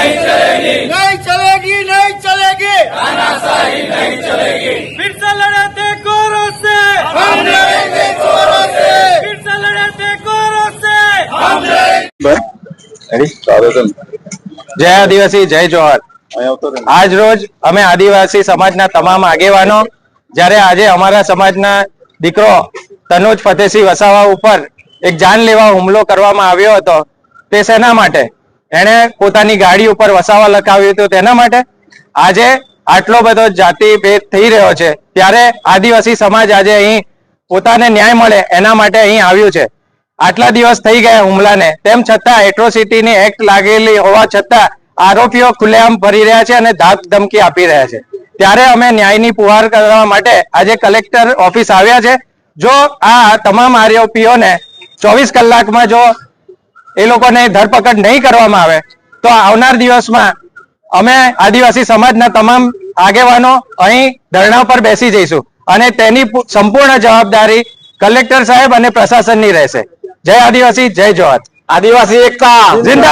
नहीं चलेगी नहीं चलेगी फिर से लड़े थे गोरों से हम लड़ेंगे जोरों से फिर से लड़े थे गोरों से हम જય આદિવાસી જય જોહર આજ રોજ અમે આદિવાસી સમાજના તમામ આગેવાનો જ્યારે આજે અમારા સમાજના દીકરો તનુજ ફતેસિંહ વસાવા ઉપર એક જાનલેવા હુમલો કરવામાં આવ્યો હતો તે શેના માટે એણે પોતાની ગાડી ઉપર વસાવા લખાવ્યું હતું તેના માટે આજે આટલો બધો જાતિ ભેદ થઈ રહ્યો છે. ત્યારે આદિવાસી સમાજ આજે અહીં પોતાને ન્યાય મળે એના માટે અહીં આવ્યું છે. આટલા દિવસ થઈ ગયા હુમલાને. તેમ છતાં એટ્રોસિટીની એક્ટ લાગેલી હોવા છતાં આરોપીઓ ખુલ્લેઆમ ફરી રહ્યા છે અને ધાક ધમકી આપી રહ્યા છે. ત્યારે અમે ન્યાયની પુહાર કરવા માટે આજે કલેક્ટર ઓફિસ આવ્યા છે. જો આ તમામ આરોપીઓને ચોવીસ કલાકમાં જો એ લોકોને ધરપકડ નહીં કરવામાં આવે તો આવનાર દિવસમાં અમે આદિવાસી સમાજના તમામ આગેવાનો અહીં ધરણા પર બેસી જઈશું અને તેની સંપૂર્ણ જવાબદારી કલેક્ટર સાહેબ અને પ્રશાસનની રહેશે. જય આદિવાસી જય જોહાર આદિવાસી એકતા. જિંદા